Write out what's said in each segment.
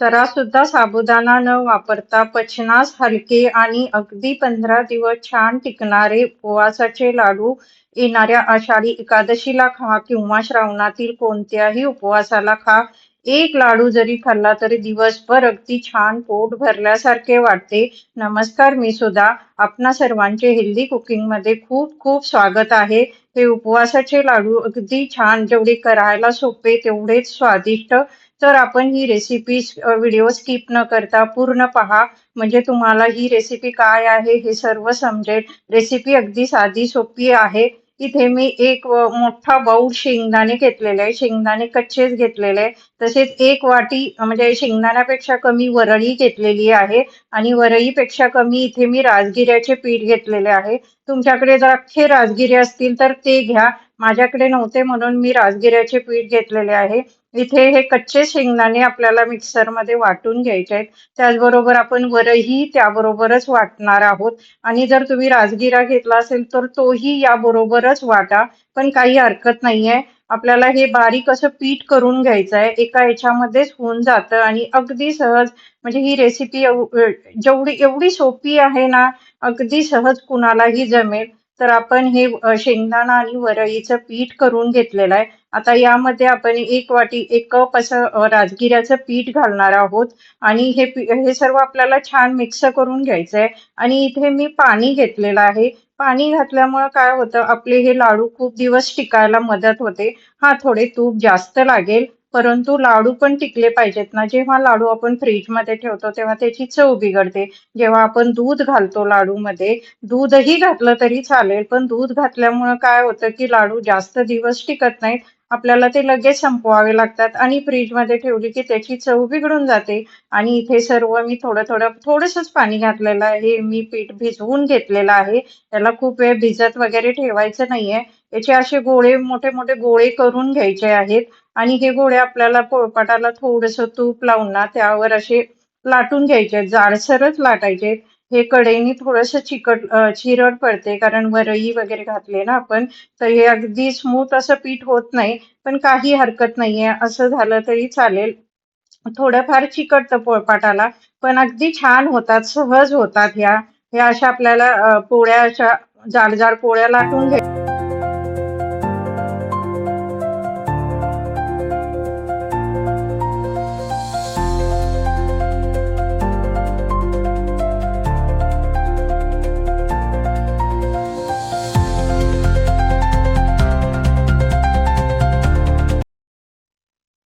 जरा सुद्धा साबुदाणा न वापरता पचनास हलके आणि अगदी पंधरा दिवस छान टिकणारे उपवासाचे लाडू येणाऱ्या आषाढी एकादशीला खा किंवा श्रावणातील कोणत्याही उपवासाला खा. एक लाडू जरी खाल्ला तरी दिवसभर अगदी छान पोट भरल्यासारखे वाटते. नमस्कार मी सुद्धा आपणा सर्वांचे हेल्दी कुकिंगमध्ये खूप खूप स्वागत आहे. हे उपवासाचे लाडू अगदी छान जेवढे करायला सोपे तेवढेच स्वादिष्ट तर आपण ही रेसिपी व्हिडिओ स्किप न करता पूर्ण पहा. म्हणजे तुम्हाला ही रेसिपी काय आहे हे सर्व समजेल. रेसिपी अगदी साधी सोपी आहे. इथे मी एक मोठा बाऊल शेंगदाणे घेतलेले आहे. शेंगदाणे कच्चेच घेतलेले आहे. तसेच एक वाटी म्हणजे शेंगदाण्यापेक्षा कमी वरळी घेतलेली आहे. आणि वरळीपेक्षा कमी इथे मी राजगिऱ्याचे पीठ घेतलेले आहे. तुमच्याकडे जर अख्खे राजगिरे असतील तर ते घ्या. माझ्याकडे नव्हते म्हणून मी राजगिऱ्याचे पीठ घेतलेले आहे. इथे हे कच्चे शेंगदाणे आपल्याला मिक्सरमध्ये वाटून घ्यायचे आहेत. त्याचबरोबर आपण वरही त्याबरोबरच वाटणार आहोत. आणि जर तुम्ही राजगिरा घेतला असेल तर तोही याबरोबरच वाटा. पण काही हरकत नाहीये. आपल्याला हे बारीक असं पीठ करून घ्यायचं आहे एका याच्यामध्येच होऊन जातं आणि अगदी सहज म्हणजे ही रेसिपी जेवढी एवढी सोपी आहे ना अगदी सहज कुणालाही जमेल. तर आपण हे शेंगदाणा आणि वरळीचं पीठ करून घेतलेलं आहे. आता यामध्ये आपण एक वाटी एक कप असं राजगिऱ्याचं पीठ घालणार आहोत. आणि हे हे सर्व आपल्याला छान मिक्स करून घ्यायचं आहे आणि इथे मी पाणी घेतलेलं आहे. पाणी घातल्यामुळे काय होतं आपले हे लाडू खूप दिवस टिकायला मदत होते. हा थोडे तूप जास्त लागेल. परंतु लाडू पण टिकले पाहिजेत ना. जेव्हा लाडू आपण फ्रीजमध्ये ठेवतो तेव्हा त्याची चव बिघडते. जेव्हा आपण दूध घालतो लाडू मध्ये दूधही घातलं तरी चालेल पण दूध घातल्यामुळे काय होतं की लाडू जास्त दिवस टिकत नाहीत. आपल्याला ते लगेच संपवावे लागतात आणि फ्रीजमध्ये ठेवली की त्याची चव बिघडून जाते. आणि इथे सर्व मी थोडं थोडं थोडंसंच पाणी घातलेलं आहे. मी पीठ भिजवून घेतलेलं आहे. त्याला खूप वेळ भिजत वगैरे ठेवायचं नाहीये. याचे असे गोळे मोठे मोठे गोळे करून घ्यायचे आहेत. आणि हे गोळे आपल्याला पोळपाटाला थोडस तूप लावून ना त्यावर असे लाटून घ्यायचे जाडसरच लाटायचे हे कडेनी थोडस चिकट चिरड पडते. कारण वरई वगैरे घातले ना आपण तर हे अगदी स्मूथ असं पीठ होत नाही. पण काही हरकत नाहीये. असं झालं तरी चालेल. थोडंफार चिकटतं पोळपाटाला. पण अगदी छान होतात. सहज होतात ह्या. ह्या अशा आपल्याला पोळ्या अशा जाड जाड पोळ्या लाटून घ्या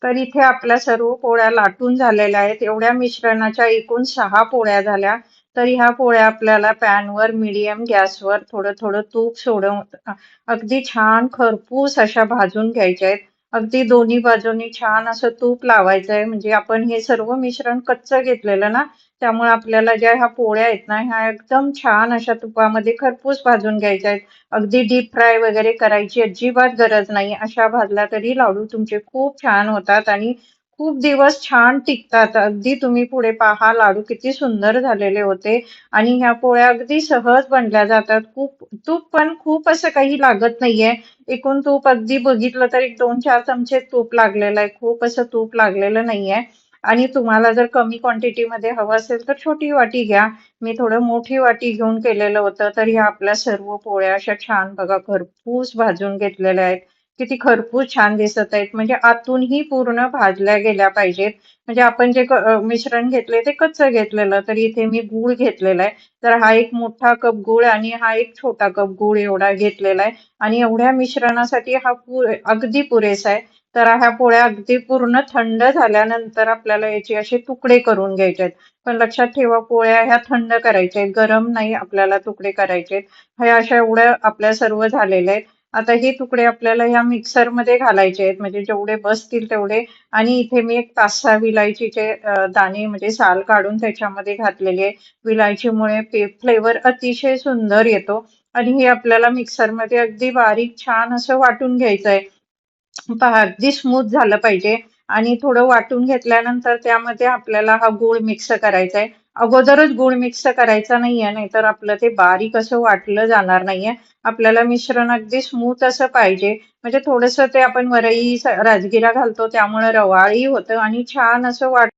तर इथे आपल्या सर्व पोळ्या लाटून झालेल्या आहेत. एवढ्या मिश्रणाच्या एकूण सहा पोळ्या झाल्या. तर ह्या पोळ्या आपल्याला पॅनवर मिडियम गॅसवर थोडं थोडं तूप सोडवून अगदी छान खरपूस अशा भाजून घ्यायच्या आहेत. अगदी दोन्ही बाजूनी छान असं तूप लावायचं आहे म्हणजे आपण हे सर्व मिश्रण कच्चं घेतलेलं ना त्यामुळे आपल्याला ज्या ह्या पोळ्या आहेत ना ह्या एकदम छान अशा तुपामध्ये खरपूस भाजून घ्यायच्या आहेत. अगदी डीप फ्राय वगैरे करायची अजिबात गरज नाही. अशा भाजल्या तरी लाडू तुमचे खूप छान होतात आणि खूप दिवस छान टिकतात. अगदी तुम्ही पुढे पहा लाडू किती सुंदर झालेले होते. आणि ह्या पोळ्या अगदी सहज बनल्या जातात. खूप तूप पण खूप असं काही लागत नाहीये. एकूण तूप अगदी बघितलं तर एक दोन चार चमचे तूप लागलेलं आहे. खूप असं तूप लागलेलं नाहीये. आणि तुम्हाला जर कमी क्वांटिटीमध्ये हवं असेल तर छोटी वाटी घ्या. मी थोडं मोठी वाटी घेऊन केलेलं होतं तर ह्या आपल्या सर्व पोळ्या अशा छान बघा खरपूस भाजून घेतलेल्या आहेत. किती खरपूस छान दिसत आहेत. म्हणजे आतूनही पूर्ण भाजल्या गेल्या पाहिजेत. म्हणजे आपण जे मिश्रण घेतले ते कच्च घेतलेलं तर इथे मी गूळ घेतलेला आहे. तर हा एक मोठा कप गूळ आणि हा एक छोटा कप गूळ एवढा घेतलेला आहे. आणि एवढ्या मिश्रणासाठी हा अगदी पुरेसा आहे. तर ह्या पोळ्या अगदी पूर्ण थंड झाल्यानंतर आपल्याला याचे असे तुकडे करून घ्यायचे आहेत. पण लक्षात ठेवा पोळ्या ह्या थंड करायच्या आहेत. गरम नाही आपल्याला तुकडे करायचे ह्या अशा एवढ्या आपल्या सर्व झालेल्या आहेत. आता हे तुकडे आपल्याला ह्या मिक्सरमध्ये घालायचे आहेत. म्हणजे जेवढे बसतील तेवढे. आणि इथे मी एक तासा विलायचीचे दाणे म्हणजे साल काढून त्याच्यामध्ये घातलेले आहे. विलायचीमुळे फ्लेवर अतिशय सुंदर येतो. आणि हे आपल्याला मिक्सरमध्ये अगदी बारीक छान असं वाटून घ्यायचं आहे पहा अगदी स्मूथ झालं पाहिजे आणि थोडं वाटून घेतल्यानंतर त्यामध्ये आपल्याला हा गूळ मिक्स करायचा आहे अगोदरच गूळ मिक्स करायचा नाहीये नाहीतर आपलं ते बारीक असं वाटलं जाणार नाहीये आपल्याला मिश्रण अगदी स्मूथ असं पाहिजे म्हणजे थोडस ते आपण वरई राजगिरा घालतो त्यामुळे रवाळी होतं आणि छान असं वाट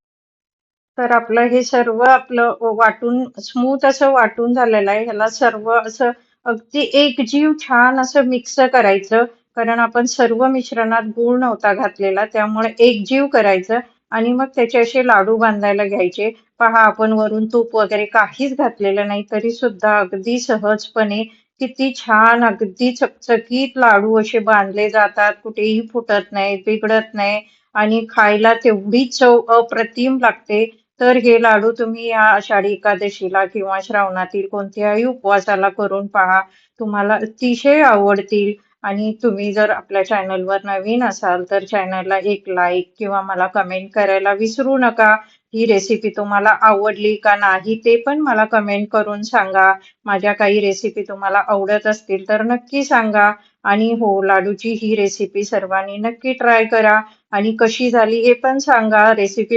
तर आपलं हे सर्व आपलं वाटून स्मूथ असं वाटून झालेलं आहे. ह्याला सर्व असं अगदी एकजीव छान असं मिक्स करायचं. कारण आपण सर्व मिश्रणात गूळ नव्हता घातलेला त्यामुळे एकजीव करायचं आणि मग त्याचे असे लाडू बांधायला घ्यायचे. पहा आपण वरून तूप वगैरे काहीच घातलेलं नाही तरी सुद्धा अगदी सहजपणे किती छान अगदी चकचकीत लाडू असे बांधले जातात. कुठेही फुटत नाही, बिघडत नाही आणि खायला तेवढी चव अप्रतिम लागते. तर हे लाडू तुम्ही या आषाढी एकादशीला किंवा श्रावणातील कोणत्याही उपवासाला करून पहा. तुम्हाला अतिशय आवडतील आणि तुम्ही जर आपल्या चॅनलवर नवीन असाल तर चॅनलला एक लाईक किंवा मला कमेंट करायला विसरू नका. ही रेसिपी तुम्हाला आवडली का नाही ते पण मला कमेंट करून सांगा. माझ्या काही रेसिपी तुम्हाला आवडत असतील तर नक्की सांगा. आणि हो लाडूची ही रेसिपी सर्वांनी नक्की ट्राय करा आणि कशी झाली हे पण सांगा. रेसिपी